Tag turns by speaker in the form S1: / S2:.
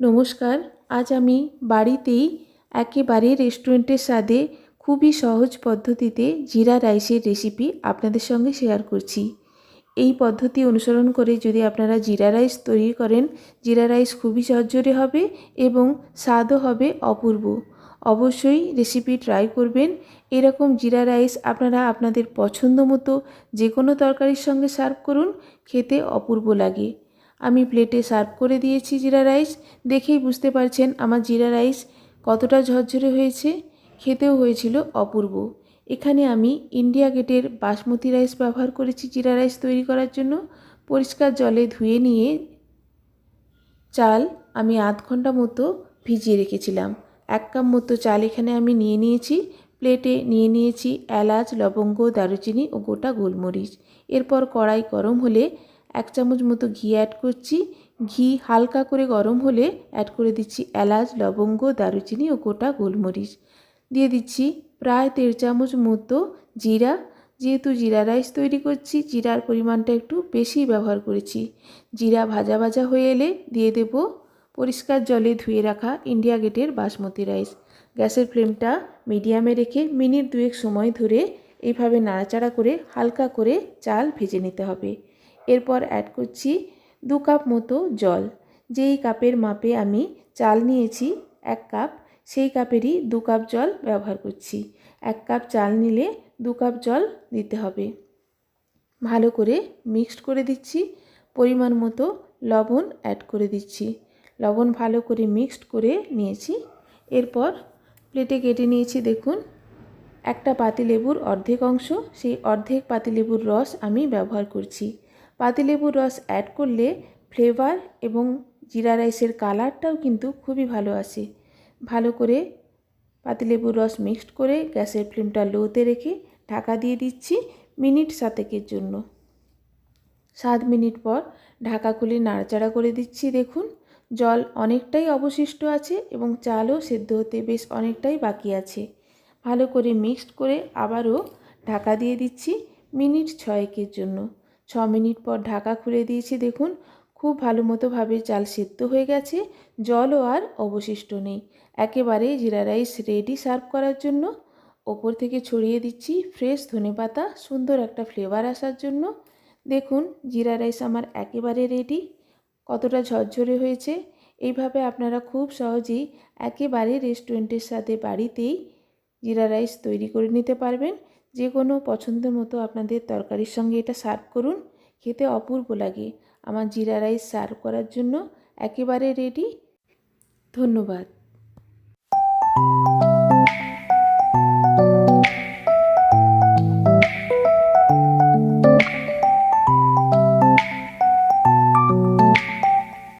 S1: নমস্কার, আজ আমি বাড়িতেই একেবারে রেস্টুরেন্টের স্বাদে খুবই সহজ পদ্ধতিতে জিরা রাইসের রেসিপি আপনাদের সঙ্গে শেয়ার করছি। এই পদ্ধতি অনুসরণ করে যদি আপনারা জিরা রাইস তৈরি করেন, জিরা রাইস খুবই ঝরঝরে হবে এবং স্বাদও হবে অপূর্ব। অবশ্যই রেসিপি ট্রাই করবেন। এরকম জিরা রাইস আপনারা আপনাদের পছন্দ মতো যে কোনো তরকারির সঙ্গে সার্ভ করুন, খেতে অপূর্ব লাগে। আমি প্লেটে সার্ভ করে দিয়েছি জিরা রাইস। দেখেই বুঝতে পারছেন আমার জিরা রাইস কতটা ঝরঝরে হয়েছে। খেতেও হয়েছিল অপূর্ব। এখানে আমি ইন্ডিয়া গেটের বাসমতি রাইস ব্যবহার করেছি জিরা রাইস তৈরি করার জন্য। পরিষ্কার জলে ধুয়ে নিয়ে চাল আমি আধ ঘণ্টা মতো ভিজিয়ে রেখেছিলাম। এক কাপ মতো চাল এখানে আমি নিয়ে নিয়েছি। প্লেটে নিয়ে নিয়েছি এলাচ, লবঙ্গ, দারুচিনি ও গোটা গোলমরিচ। এরপর কড়াই গরম হলে এক চামচ মতো ঘি অ্যাড করছি। ঘি হালকা করে গরম হলে অ্যাড করে দিচ্ছি এলাচ, লবঙ্গ, দারুচিনি ও গোটা গোলমরিচ। দিয়ে দিচ্ছি প্রায় দেড় চামচ মতো জিরা। যেহেতু জিরা রাইস তৈরি করছি, জিরার পরিমাণটা একটু বেশি ব্যবহার করেছি। জিরা ভাজা ভাজা হয়ে এলে দিয়ে দেব পরিষ্কার জলে ধুয়ে রাখা ইন্ডিয়া গেটের বাসমতি রাইস গ্যাসের ফ্লেমটা মিডিয়ামে রেখে মিনিট দুয়েক সময় ধরে এইভাবে নাড়াচাড়া করে হালকা করে চাল ভেজে নিতে হবে। এরপর অ্যাড করছি দু কাপ মতো জল। যেই কাপের মাপে আমি চাল নিয়েছি, এক কাপ সেই কাপেরই দু কাপ জল ব্যবহার করছি। এক কাপ চাল নিলে দু কাপ জল দিতে হবে। ভালো করে মিক্সড করে দিচ্ছি। পরিমাণ মতো লবণ অ্যাড করে দিচ্ছি। লবণ ভালো করে মিক্সড করে নিয়েছি। এরপর প্লেটে কেটে নিয়েছি, দেখুন। একটা পাতিলেবুর অর্ধেক অংশ, সেই অর্ধেক পাতিলেবুর রস আমি ব্যবহার করছি। পাতিলেবুর রস অ্যাড করলে ফ্লেভার এবং জিরা রাইসের কালারটাও কিন্তু খুবই ভালো আসে। ভালো করে পাতিলেবুর রস মিক্সড করে গ্যাসের ফ্লেমটা লোতে রেখে ঢাকা দিয়ে দিচ্ছি মিনিট সাতেকের জন্য। সাত মিনিট পর ঢাকা খুলে নাড়াচাড়া করে দিচ্ছি দেখুন। জল অনেকটাই অবশিষ্ট আছে এবং চালও সেদ্ধ হতে বেশ অনেকটাই বাকি আছে। ভালো করে মিক্সড করে আবারও ঢাকা দিয়ে দিচ্ছি মিনিট ছয়েকের জন্য। ছ মিনিট পর ঢাকা খুলে দিয়েছি, দেখুন। খুব ভালো মতোভাবে চাল সেদ্ধ হয়ে গেছে, জলও আর অবশিষ্ট নেই। একেবারে জিরা রাইস রেডি সার্ভ করার জন্য। ওপর থেকে ছড়িয়ে দিচ্ছি ফ্রেশ ধনে পাতা, সুন্দর একটা ফ্লেভার আসার জন্য। দেখুন, জিরা রাইস আমার একেবারে রেডি কতটা ঝরঝরে হয়েছে। এইভাবে আপনারা খুব সহজেই একেবারে রেস্টুরেন্টের সাথে বাড়িতেই জিরা রাইস তৈরি করে নিতে পারবেন। যে কোনো পছন্দের মতো আপনাদের তরকারির সঙ্গে এটা সার্ভ করুন, খেতে অপূর্ব লাগে। আমার জিরা রাইস সার্ভ করার জন্য একেবারে রেডি ধন্যবাদ।